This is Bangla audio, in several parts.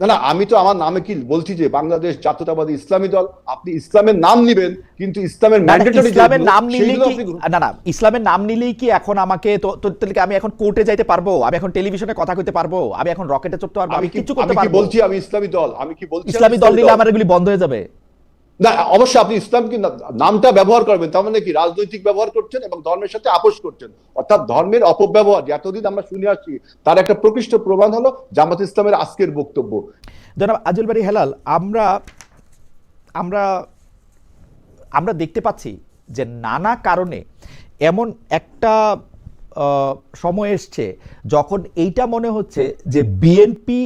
না না আমি তো আমার নামে কি বলছি যে বাংলাদেশ জাতীয়তাবাদী ইসলামী দল আপনি ইসলামের নাম নিবেন কিন্তু ইসলামের ইসলামের নাম নিলেই কি না না ইসলামের নাম নিলেই কি এখন আমাকে তো তাহলে আমি এখন কোর্টে যাইতে পারব? আমি এখন টেলিভিশনে কথা কইতে পারব? আমি এখন রকেটে চড়তে পারব? আমি কিছু করতে কিছু আমি কি পারব? বলছি আমি ইসলামী দল? আমি কি বলছি ইসলামী দল নিলে আমার এগুলি বন্ধ হয়ে যাবে। না, অবশ্যই আপনি ইসলাম কি নামটা ব্যবহার করবেন, তার মানে কি? রাজনৈতিক ব্যবহার করছেন এবং ধর্মের সাথে আপোষ করছেন। অর্থাৎ ধর্মের অপব্যবহার এতদিন আমরা শুনে আসছি, তার একটা প্রকৃষ্ট প্রমাণ হলো জামাত ইসলামের আজকের বক্তব্য। জনাব আজুল বাড়ি হেলাল, আমরা আমরা আমরা দেখতে পাচ্ছি যে নানা কারণে এমন একটা সময় এসছে যখন এইটা মনে হচ্ছে যে বিএনপি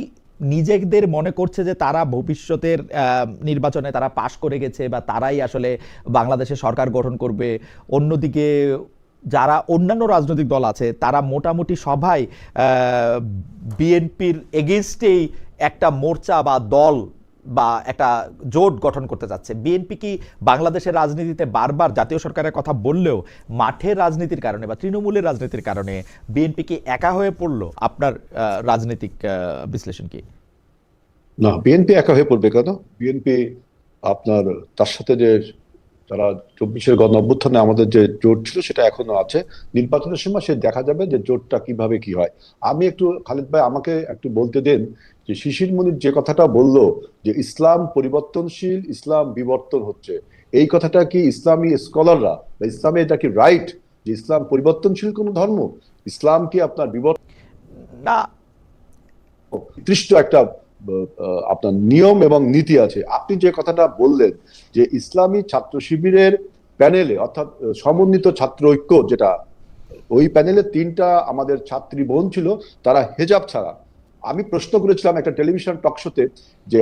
নিজেদের মনে করছে যে তারা ভবিষ্যতের নির্বাচনে তারা পাশ করে গেছে বা তারাই আসলে বাংলাদেশে সরকার গঠন করবে। অন্যদিকে যারা অন্যান্য রাজনৈতিক দল আছে, তারা মোটামুটি সবাই বিএনপির এগেনস্টেই একটা মোর্চা বা দল বা একটা জোট গঠন করতে যাচ্ছে। বিএনপি কি বাংলাদেশের রাজনীতিতে বারবার জাতীয় সরকারের কথা বললেও মাঠের রাজনীতির কারণে বা তৃণমূলের রাজনীতির কারণে বিএনপি কি একা হয়ে পড়ল? আপনার রাজনৈতিক বিশ্লেষণ কি? না, বিএনপি একা হয়ে পড়বে কেন? বিএনপি আপনার, তার সাথে যে তারা চব্বিশের গণ অভ্যুত্থানে আমাদের যে জোট ছিল সেটা এখনও আছে। নির্বাচনের সময় সে দেখা যাবে যে জোটটা কীভাবে কি হয়। আমি একটু, খালিদ ভাই, আমাকে একটু বলতে দেন যে শিশির মুনির যে কথাটা বলল যে ইসলাম পরিবর্তনশীল ইসলাম বিবর্তন হচ্ছে। এই কথাটা কি ইসলামী স্কলাররা বা ইসলামে এটা কি রাইট যে ইসলাম পরিবর্তনশীল কোনো ধর্ম? ইসলাম কি আপনার বিবর্তন না। নির্দিষ্ট একটা আপনার নিয়ম এবং নীতি আছে। আপনি যে কথাটা বললেন যে ইসলামী ছাত্র শিবিরের প্যানেলে অর্থাৎ সমন্বিত ছাত্র ঐক্য যেটা ওই প্যানেলে তিনটা আমাদের ছাত্রী বোন ছিল তারা হেজাব ছাড়া। আমি প্রশ্ন করেছিলাম একটা টেলিভিশন টক শোতে যে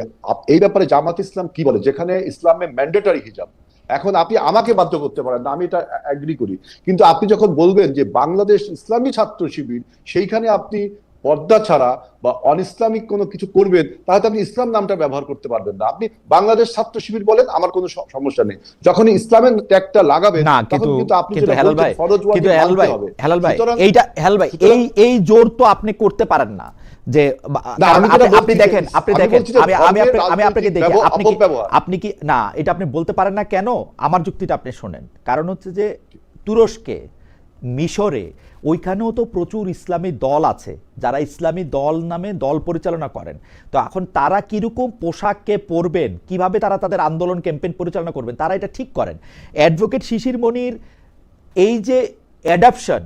এই ব্যাপারে জামাত ইসলাম কি বলে? যেখানে ইসলামে ম্যান্ডেটারি হিজাব এখন আপনি আমাকে বাধ্য করতে পারেন না, আমি এটা অ্যাগ্রি করি। কিন্তু আপনি যখন বলবেন যে বাংলাদেশ ইসলামী ছাত্র শিবির, সেইখানে আপনি পর্দা ছাড়া বা অন ইসলামিক কোনো কিছু করবেন তাহলে আপনি ইসলাম নামটা ব্যবহার করতে পারবেন না। আপনি বাংলাদেশ ছাত্র শিবির বলেন আমার কোনো সমস্যা নেই। যখনই ইসলামের ট্যাগটা লাগাবেন না কিন্তু আপনি কিন্তু হেলাল ভাই কিন্তু হেলাল ভাই হেলাল ভাই এইটা হেলাল ভাই এই এই জোর তো আপনি করতে পারেন না। যে আপনি- দেখেন আপনি দেখেন আমি আমি আমি আপনাকে দেখি আপনি কি আপনি কি না এটা আপনি বলতে পারেন না কেন? আমার যুক্তিটা আপনি শোনেন। কারণ হচ্ছে যে তুরস্কে মিশরে ওইখানেও তো প্রচুর ইসলামী দল আছে যারা ইসলামী দল নামে দল পরিচালনা করেন। তো এখন তারা কীরকম পোশাককে পরবেন কীভাবে তারা তাদের আন্দোলন ক্যাম্পেইন পরিচালনা করবেন তারা এটা ঠিক করেন। অ্যাডভোকেট শিশির মনির এই যে অ্যাডাপশন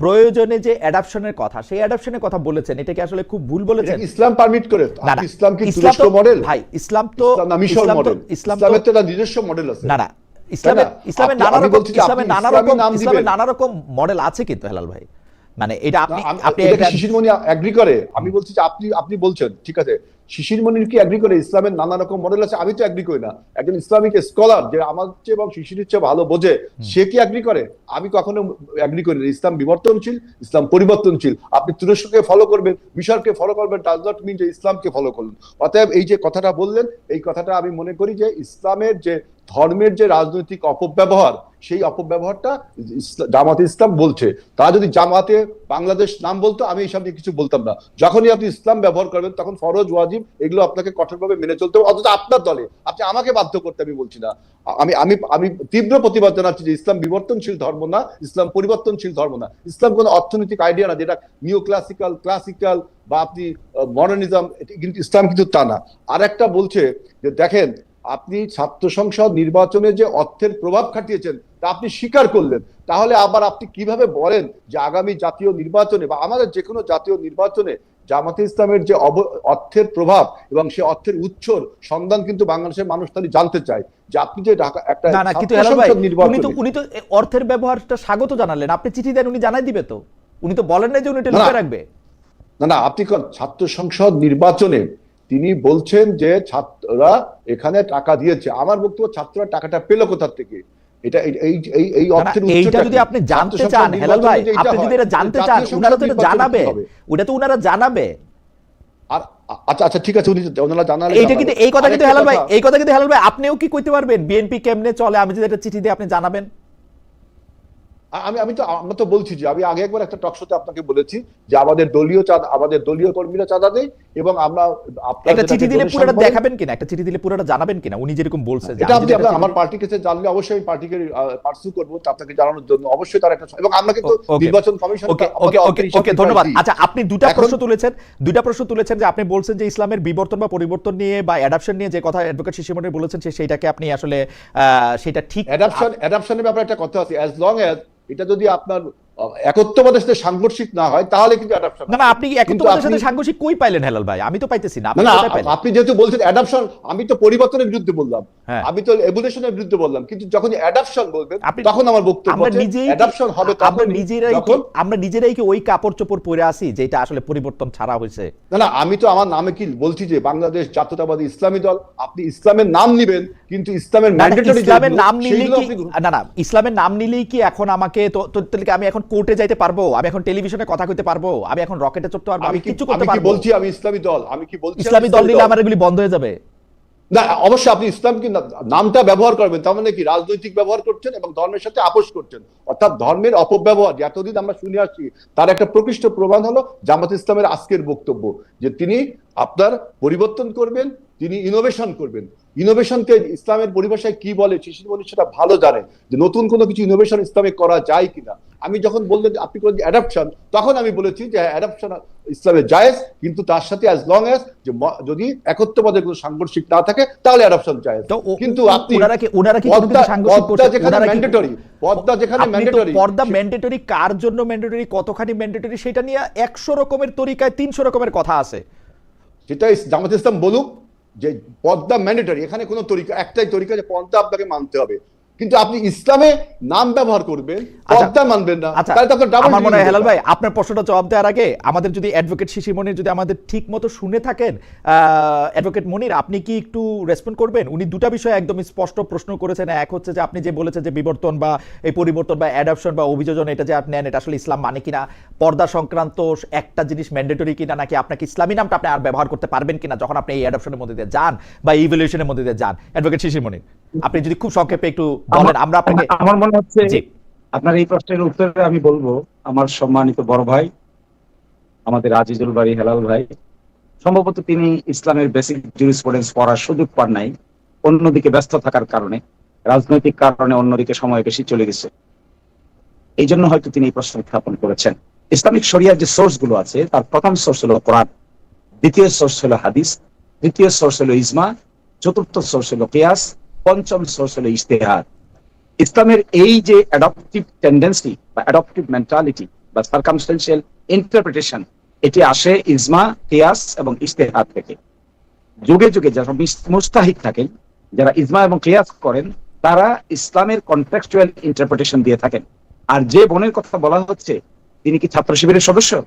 প্রয়োজনে যে অ্যাডাপশনের কথা সেই অ্যাডাপশনের কথা বলেছেন এটা কি আসলে খুব ভুল বলেছেন? ইসলাম পারমিট করে? ইসলাম কি তুরস্ক মডেল ভাই ইসলাম তো ইসলাম তো ইসলামের তো নিজস্ব মডেল আছে। না না ইসলামের ইসলামের নানা আমি রকম বলছি ইসলামের নানা রকম ইসলামের নানা রকম মডেল আছে কিন্তু হেলাল ভাই। মানে এটা আপনি শিশিরমণি করে? আমি বলছি যে আপনি আপনি বলছেন ঠিক আছে? শিশিরমণির কি এগ্রি করে? ইসলামের নানা রকম মডেল আছে আমি তো এগ্রি করি না। একজন ইসলামিক স্কলার যে আমার চেয়ে এবং শিশিরের চেয়ে ভালো বোঝে সে কি এগ্রি করে? আমি কখনো এগ্রি করি না। ইসলাম বিবর্তনশীল ইসলাম পরিবর্তনশীল। আপনি তুরস্ককে ফলো করবেন মিশরকে ফলো করবেন ডাজ নট মিন যে ইসলামকে ফলো করলেন অতএব এই যে কথাটা বললেন এই কথাটা আমি মনে করি যে ইসলামের যে ধর্মের যে রাজনৈতিক অপব্যবহার সেই অপব্যবহারটা জামাতে ইসলাম বলছে। তা যদি জামাতে বাংলাদেশ নাম বলতো, আমি এইসব নিয়ে কিছু বলতাম না। যখনই আপনি ইসলাম ব্যবহার করবেন, তখন ফরজ, ওয়াজিব, এগুলো আপনাকে কঠোরভাবে মেনে চলতে হবে, অথচ আপনার দলে। আপনি আমাকে বাধ্য করতে আমি বলছি না। আমি আমি আমি তীব্র প্রতিবাদ জানাচ্ছি যে ইসলাম বিবর্তনশীল ধর্ম না, ইসলাম পরিবর্তনশীল ধর্ম না। ইসলাম কোনো অর্থনৈতিক আইডিয়া না, যেটা নিউ ক্লাসিক্যাল ক্লাসিক্যাল বা আপনি মডার্নিজম কিন্তু ইসলাম কিন্তু তা না। আর একটা বলছে যে, দেখেন আপনি ছাত্র সংসদ নির্বাচনে যে অর্থের প্রভাব খাটিয়েছেন তা আপনি স্বীকার করলেন। তাহলে আবার আপনি কীভাবে বলেন যে আগামী জাতীয় নির্বাচনে বা আমাদের যে কোনো জাতীয় নির্বাচনে জামাতে ইসলামের যে অর্থের প্রভাব এবং সে অর্থের উৎসর সন্ধান কিন্তু বাংলাদেশের মানুষ তাহলে জানতে চায় যে আপনি যে ঢাকা একটা না না কিন্তু উনি তো উনি তো অর্থের ব্যবহারটা স্বাগত জানালেন। আপনি চিঠি দেন উনি জানাই দিবে তো। উনি তো বলেন না যে উনি এটা না। রাখবে। না না আপনি কোন ছাত্র সংসদ নির্বাচনে তিনি বলছেন যে ছাত্ররা এখানে টাকা দিয়েছে। আমার বক্তব্য ছাত্ররা টাকাটা পেল কোথা থেকে? এটা এই এই অর্থের এইটা যদি আপনি জানতে চান হেলাল ভাই আপনি যদি এটা জানতে চান উনারা তো এটা জানাবে। ওটা তো উনারা জানাবে। আর আচ্ছা আচ্ছা ঠিক আছে উনি ওনারা জানালে কিন্তু এই কথা কিন্তু হেলাল ভাই এই কথা কিন্তু হেলাল ভাই আপনিও কি কইতে পারবেন? বিএনপি কেমনে চলে? আমি যদি একটা চিঠি দিয়ে আপনি জানাবেন? আমি আমি তো আমরা তো বলছি যে আমি আগে একবার একটা টক শোতে আপনাকে বলেছি যে আমাদের দলীয় চাঁদা আমাদের দলীয় কর্মীরা চাঁদা দেয় এবং আমরা আপনার একটা চিঠি দিলে পুরোটা দেখাবেন কিনা? একটা চিঠি দিলে পুরোটা জানাবেন কিনা? উনি যেরকম বলছে এটা আপনি আমার পার্টির কাছে জানলে অবশ্যই আমি পার্টিকে পার্সু করব তা আপনাকে জানানোর জন্য অবশ্যই তার একটা এবং আমরা কিন্তু নির্বাচন কমিশন ওকে ওকে ওকে ওকে ধন্যবাদ। আচ্ছা আপনি দুটা প্রশ্ন তুলেছেন। দুটা প্রশ্ন তুলেছেন যে আপনি বলছেন যে ইসলামের বিবর্তন বা পরিবর্তন নিয়ে বা অ্যাডাপশন নিয়ে যে কথা অ্যাডভোকেট শিশিমণি বলেছেন সেইটাকে আপনি আসলে সেটা ঠিক অ্যাডাপশন অ্যাডাপশনের ব্যাপারে একটা কথা আছে। অ্যাজ লং অ্যাজ এটা যদি আপনার একত্ববাদের সাথে সাংঘর্ষিক না হয় তাহলে কিন্তু অ্যাডাপশন না না আপনি একত্ববাদের সাথে সাংঘর্ষিক কই পাইলেন হেলাল ভাই? আমি তো পাইতেছি না না আপনি যেহেতু বলছেন অ্যাডাপশন আমি তো পরিবর্তনের বিরুদ্ধে বললাম। হ্যাঁ। আমি তো এভলিউশনের বিরুদ্ধে বললাম কিন্তু যখন অ্যাডাপশন বলবেন তখন আমার বক্তব্য আমরা নিজেই অ্যাডাপশন হবে আমরা নিজেরাই আমরা নিজেরাই কি ওই কাপড় চোপড় পরে আসি যেটা আসলে পরিবর্তন ছাড়া হয়েছে? না না আমি তো আমার নামে কি বলছি যে বাংলাদেশ জাতীয়তাবাদী ইসলামী দল আপনি ইসলামের নাম নিবেন কিন্তু ইসলামের ম্যান্ডেটরি ইসলামের নাম নিলেই কি না না ইসলামের নাম নিলেই কি এখন আমাকে তো তো আমি এখন কোর্টে যাইতে পারব? আমি এখন টেলিভিশনে কথা কইতে পারব? আমি এখন রকেটে চড়তে পারব? আমি কিছু করতে পারব? বলছি আমি ইসলামী দল? আমি কি বলছি ইসলামী দল নিলে আমার এগুলি বন্ধ হয়ে যাবে। না অবশ্যই আপনি ইসলামকে না- নামটা ব্যবহার করবেন তার মানে কি রাজনৈতিক ব্যবহার করছেন এবং ধর্মের সাথে আপোষ করছেন। অর্থাৎ ধর্মের অপব্যবহার যে এতদিন আমরা শুনে আসছি তার একটা প্রকৃষ্ট প্রমাণ হলো জামাত ইসলামের আজকের বক্তব্য যে তিনি আপনার পরিবর্তন করবেন তিনি ইনোভেশন করবেন। ইনোভেশনকে ইসলামের পরিভাষায় কি বলে শিশির মনি সেটা ভালো জানে যে নতুন কোনো কিছু ইনোভেশন ইসলামে করা যায় কিনা। আমি যখন বললেন যে আপনি করেন অ্যাডাপশন তখন আমি বলেছি যে অ্যাডাপশন ইসলামে জায়েজ কিন্তু তার সাথে অ্যাজ লং অ্যাজ যে যদি একত্ববাদের কোনো সাংঘর্ষিক না থাকে তাহলে অ্যাডাপশন জায়েজ। কিন্তু আপনি ওনারা কি ওনারা কি কোনো পর্দা কিছু সাংঘর্ষিক করছে? যেখানে ম্যান্ডেটরি পর্দা যেখানে ম্যান্ডেটরি পর্দা ম্যান্ডেটরি কার জন্য ম্যান্ডেটরি কতখানি ম্যান্ডেটরি সেটা নিয়ে একশো রকমের তরিকায় তিনশো রকমের কথা আছে। সেটা জামাত ইসলাম বলুক যে পদ্মা ম্যান্ডেটরি এখানে কোনো তরিকা একটাই তরিকা যে পদ্মা আপনাকে মানতে হবে। কিন্তু আপনি ইসলামে নাম ব্যবহার করবেন আচ্ছা, পর্দা মানবেন না। আচ্ছা তাহলে তো double আমার মনে হয় হেলাল ভাই আপনার প্রশ্নটা জবাব দেওয়ার আগে আমাদের যদি অ্যাডভোকেট শিশিমণির যদি আমাদের ঠিক মতো শুনে থাকেন অ্যাডভোকেট মনির আপনি কি একটু রেসপন্ড করবেন? উনি দুটা বিষয় একদম স্পষ্ট প্রশ্ন করেছেন। এক হচ্ছে যে আপনি যে বলেছেন যে বিবর্তন বা এই পরিবর্তন বা অ্যাডাপশন বা অভিযোজন এটা যে আপনি নেন এটা আসলে ইসলাম মানে কিনা? পর্দা সংক্রান্ত একটা জিনিস ম্যান্ডেটরি কিনা? নাকি আপনাকে ইসলামী নামটা আপনি আর ব্যবহার করতে পারবেন কিনা যখন আপনি এই অ্যাডাপশনের মধ্যে দিয়ে যান বা ইভলিউশনের মধ্যে দিয়ে যান? অ্যাডভোকেট শিশির মনির আপনি যদি খুব সংক্ষেপে একটু বলেন আমরা আপনাকে আমার- মনে হচ্ছে আপনার এই প্রশ্নের উত্তরে আমি বলব আমার সম্মানিত বড় ভাই আমাদের আজিজুল বাড়ি হেলাল ভাই সম্ভবত তিনি ইসলামের বেসিক জুরিসপ্রুডেন্স পড়ার সুযোগ পান নাই অন্যদিকে ব্যস্ত থাকার কারণে রাজনৈতিক কারণে অন্যদিকে সময় বেশি চলে গেছে। এই জন্য হয়তো তিনি এই প্রশ্ন উত্থাপন করেছেন। ইসলামিক শরিয়ার যে সোর্সগুলো আছে তার প্রথম সোর্স হলো কোরআন দ্বিতীয় সোর্স হলো হাদিস তৃতীয় সোর্স হলো ইজমা চতুর্থ সোর্স হলো কিয়াস পঞ্চম সোর্স হলো ইস্তেহার ইসলামের এই যে অ্যাডপটিভ টেন্ডেন্সি বা অ্যাডপটিভ মেন্টালিটি বা সার্কামস্টেন্সিয়াল ইন্টারপ্রিটেশন এটি আসে ইজমা, কিয়াস এবং ইস্তেহার থেকে। যুগে যুগে যারা মুস্তাহিদ থাকেন, যারা ইজমা এবং কিয়াস করেন, তারা ইসলামের কন্টেক্সচুয়াল ইন্টারপ্রিটেশন দিয়ে থাকেন। আর যে বোনের কথা বলা হচ্ছে, তিনি কি ছাত্র শিবিরের সদস্য?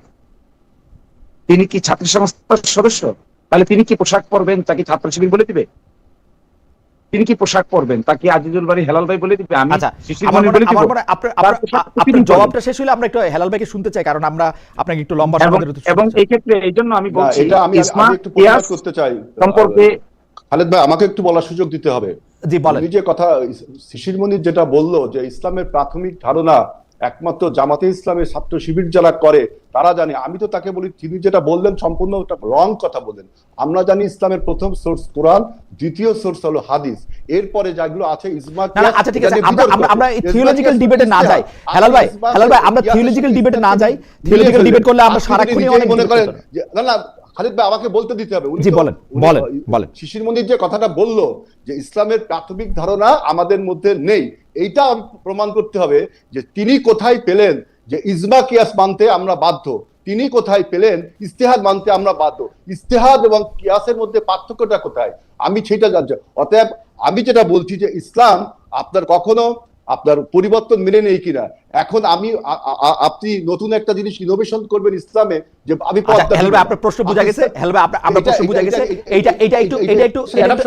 তিনি কি ছাত্রী সংস্থার সদস্য? তাহলে তিনি কি পোশাক পরবেন, তাকে ছাত্র শিবির বলে দিবে? তিনি কি পোশাক পরবেন? তাকে আজিজুল বাড়ি হেলাল ভাই বলে দিবে? আমি আচ্ছা আপনার জবাবটা শেষ হলে আমরা একটু হেলাল ভাইকে শুনতে চাই কারণ আমরা আপনাকে একটু লম্বা এবং সময় ধরে এবং এই ক্ষেত্রে এই জন্য আমি বলছি এটা আমি ইসমা একটু কিয়াস করতে চাই। সম্পর্কে খালেদ ভাই আমাকে একটু বলার সুযোগ দিতে হবে। জি বলেন। যে কথা শিশির মনির যেটা বলল যে ইসলামের প্রাথমিক ধারণা একমাত্র জামাতে ইসলামের ছাত্র শিবির যারা করে তারা জানে। আমি তো তাকে বলি তিনি যেটা বললেন সম্পূর্ণ রং কথা বললেন। আমরা জানি ইসলামের প্রথম সোর্স কোরআন দ্বিতীয় সোর্স হলো হাদিস। এরপরে যেগুলো আছে ইজমা আচ্ছা ঠিক আছে। আমরা আমরা এই থিওলজিক্যাল ডিবেটে না যাই। হেলাল ভাই হেলাল ভাই আমরা থিওলজিক্যাল ডিবেটে না যাই। থিওলজিক্যাল ডিবেট করলে আমরা সারাক্ষণই অনেক মনে করেন না না খালিদ ভাই আমাকে বলতে দিতে হবে। উনি বলেন, বলেন, বলেন। শিশির মন্দির যে কথাটা বলল যে ইসলামের প্রাথমিক ধারণা আমাদের মধ্যে নেই এইটা প্রমাণ করতে হবে যে তিনি কোথায় পেলেন যে ইজমা কিয়াস মানতে আমরা বাধ্য। তিনি কোথায় পেলেন ইস্তেহাদ মানতে আমরা বাধ্য। ইস্তেহাদ এবং কিয়াসের মধ্যে পার্থক্যটা কোথায়? আমি সেটা জানছি অতএব আমি যেটা বলছি যে ইসলাম আপনার কখনো আপনার পরিবর্তন মেনে নেই কিনা? এখন আমি আপনি নতুন একটা জিনিস ইনোভেশন করবেন ইসলামে যে আমি আচ্ছা না। আপনার প্রশ্ন বোঝা গেছে ইসলাম- হেলাল ভাই আপনার প্রশ্ন বোঝা গেছে। এইটা এটা একটু এটা- একটু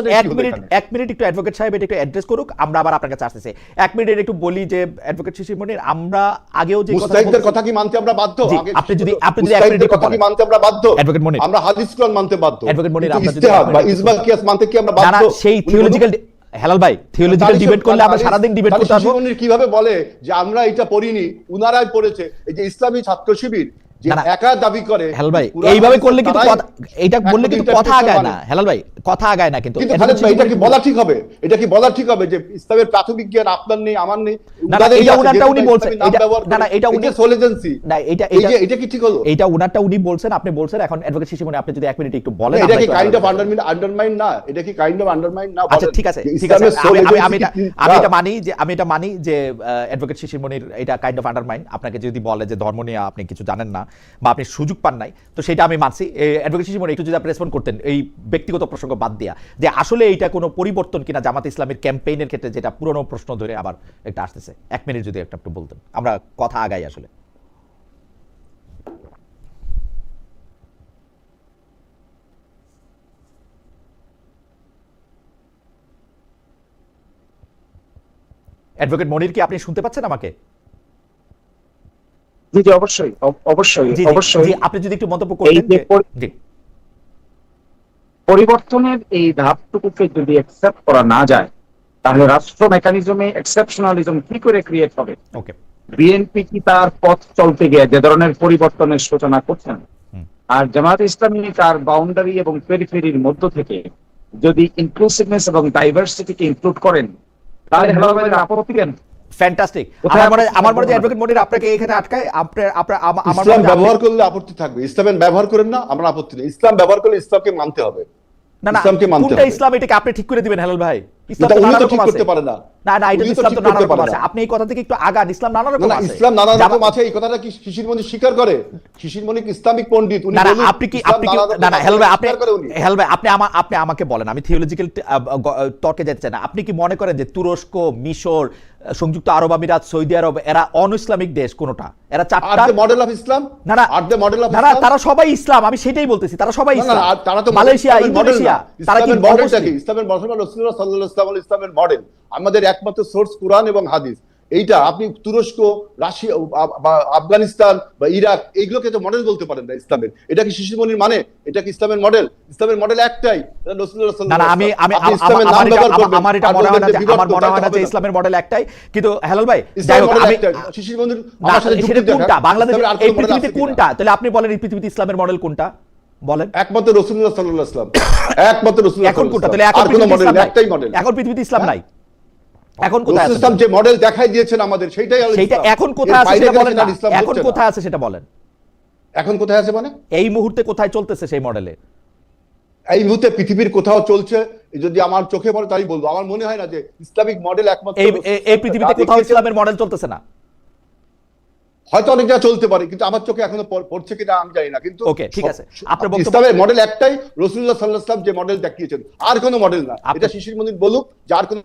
এক মিনিট এক মিনিট একটু অ্যাডভোকেট সাহেব এটা একটু অ্যাড্রেস করুক আমরা আবার আপনার কাছে আসতেছি। এক মিনিট একটু বলি যে অ্যাডভোকেট আমরা আগেও যে মুস্তাহিদদের কথা কি মানতে আমরা বাধ্য? আপনি যদি- আপনি যদি এক কথা কি মানতে আমরা বাধ্য? অ্যাডভোকেট মনির। আমরা হাদিস কোরআন মানতে বাধ্য। অ্যাডভোকেট মনির, যদি মানতে কি আমরা বাধ্য? সেই থিওলজিক্যাল হেলাল ভাই থিওলজিক্যাল ডিবেট করলে আমরা সারা সারাদিন ডিবেট করতে পারব কীভাবে বলে যে আমরা এটা পড়িনি উনারাই পড়েছে এই যে ইসলামী ছাত্র শিবির। একা দাবি করে হেলাল ভাই এইভাবে করলে কিন্তু তারাই বললে কিন্তু কথা আগায় না। হেলাল ভাই কথা আগায় না কিন্তু। কিন্তু এটা খালেদ হচ্ছে ভাই এটা কি বলা ঠিক হবে? এটা কি বলা ঠিক হবে যে ইসলামের প্রাথমিক জ্ঞান আপনার নেই আমার নেই? না, এটা উনারটা উনি বলছেন। নাম এটা- ব্যবহার না, না, এটা উনি- যে না এটা এটা এটা কি ঠিক হলো? এইটা উনারটা উনি বলছেন আপনি বলছেন এখন অ্যাডভোকেট আপনি যদি এক মিনিট একটু বলেন এটা কি কাইন্ড অফ আলোচনা আন্ডারমাইন আন্ডারমাইন না এটা কি কাইন্ড অফ আন্ডারমাইন না? আচ্ছা ঠিক আছে ঠিক আছে আমি আমি আমি এটা মানি যে আমি এটা মানি যে অ্যাডভোকেট শিশির এটা কাইন্ড অফ আন্ডারমাইন আপনাকে যদি বলে যে ধর্ম নিয়ে আপনি কিছু জানেন না বা আপনি সুযোগ পান নাই, তো সেটা আমি মানছি। অ্যাডভোকেট মনির একটু যদি আপনি রেসপন্ড করতেন এই ব্যক্তিগত প্রসঙ্গ বাদ দিয়া, যে আসলে এইটা কোনো পরিবর্তন কিনা জামাত ইসলামের ক্যাম্পেইনের ক্ষেত্রে যেটা পুরনো প্রশ্ন ধরে আবার একটা আসতেছে। এক মিনিট যদি একটা একটু বলতেন। আমরা কথা আগাই আসলে। অ্যাডভোকেট মনির কি আপনি শুনতে পাচ্ছেন আমাকে? জি জি অবশ্যই অবশ্যই অবশ্যই। আপনি যদি একটু মন্তব্য করতেন জি। পরিবর্তনের এই ধাপটুকুকে যদি অ্যাকসেপ্ট করা না যায় তাহলে রাষ্ট্র মেকানিজমে এক্সেপশনালিজম কি করে ক্রিয়েট হবে? ওকে বিএনপি কি তার পথ চলতে গিয়ে যে ধরনের পরিবর্তনের সূচনা করছেন। আর জামাত ইসলামী তার বাউন্ডারি এবং পেরিফেরির মধ্য থেকে যদি ইনক্লুসিভনেস এবং ডাইভার্সিটিকে ইনক্লুড করেন তাহলে আপত্তি কেন? ফ্যান্টাস্টিক আমার মনে আমার মনে হয় অ্যাডভোকেট মনির আপনাকে এখানে আটকায় আপনার আপনার আমার ইসলাম ব্যবহার করলে আপত্তি থাকবে। ইসলামের ব্যবহার করেন না আমরা আপত্তি নেই। ইসলাম ব্যবহার করলে ইসলামকে মানতে হবে। না না ইসলামকে মানতে কোনটা হবে। ইসলাম এটাকে আপনি ঠিক করে দিবেন হেলাল ভাই। ইসলাম তো ঠিক করতে পারে না। না না এটা ইসলাম তো নানা রকম আছে। আপনি এই কথা থেকে একটু আগান? ইসলাম নানা রকম আছে। ইসলাম নানা রকম আছে এই কথাটা কি শিশির মনি স্বীকার করে? শিশির মনি কি ইসলামিক পণ্ডিত? উনি না আপনি কি আপনি কি না না আছে, হেল ভাই আপনি স্বীকার করে উনি। হেল ভাই আপনি আমার আপনি আমাকে বলেন। আমি থিওলজিক্যাল তর্কে যেতে চাই না। আপনি কি মনে করেন যে তুরস্ক মিশর সংযুক্ত আরব আমিরাত সৌদি আরব এরা অন ইসলামিক দেশ কোনটা? এরা চারটা মডেল অফ ইসলাম না না আর দ্য মডেল অফ না তারা সবাই ইসলাম আমি সেটাই বলতেছি তারা সবাই ইসলাম। তারা তো মালয়েশিয়া ইন্দোনেশিয়া তারা কি ইসলামের মডেলটা কি? ইসলামের মডেল রাসূলুল্লাহ সাল্লাল্লাহু আলাইহি মডেল আমাদের একমাত্র সোর্স কোরআন এবং হাদিস। এইটা আপনি তুরস্ক রাশিয়া বা আফগানিস্তান বা ইরাক এইগুলোকে তো মডেল বলতে পারেন না ইসলামের। এটা কি শিশুমণির মানে? এটা কি ইসলামের মডেল ইসলামের মডেল একটাই। আমি আমি আমার এটা মনে হয় না আমার মনে হয় না যে ইসলামের মডেল একটাই। কিন্তু হেলাল ভাই আমার সাথে কোনটা? বাংলাদেশের এই পৃথিবীতে কোনটা? তাহলে আপনি বলেন এই পৃথিবীতে ইসলামের মডেল কোনটা? বলেন। একমাত্র রাসূলুল্লাহ সাল্লাল্লাহু আলাইহি ওয়াসাল্লাম। একমাত্র রাসূলুল্লাহ এখন কোনটা? তাহলে এখন পৃথিবীতে ইসলাম নাই। একটাই মডেল এখন কোথায় আছে? ইসলাম যে মডেল দেখাই দিয়েছেন আমাদের সেইটাই হলো সেইটা এখন কোথায় আছে সেটা বলেন সেটা এখন কোথায় আছে সেটা বলেন। এখন কোথায় আছে মানে? এই মুহূর্তে কোথায় চলতেছে সেই মডেলে এই মুহূর্তে পৃথিবীর কোথাও চলছে যদি আমার চোখে পড়ে তাই বলব। আমার মনে হয় না যে ইসলামিক মডেল একমাত্র এই পৃথিবীতে কোথাও ইসলামের মডেল চলতেছে না? হয়তো অনেক জায়গায় চলতে পারে কিন্তু আমার চোখে এখনও পড়- পড়ছে কিনা আমি জানি না কিন্তু Okay, ঠিক আছে। আপনার বক্তব্য- ইসলামের মডেল একটাই রসুল্লাহ সাল্লাহ ইসলাম যে মডেল দেখিয়েছেন। আর কোনো মডেল না। এটা শিশির মন্দির বলুক যে আর কোনো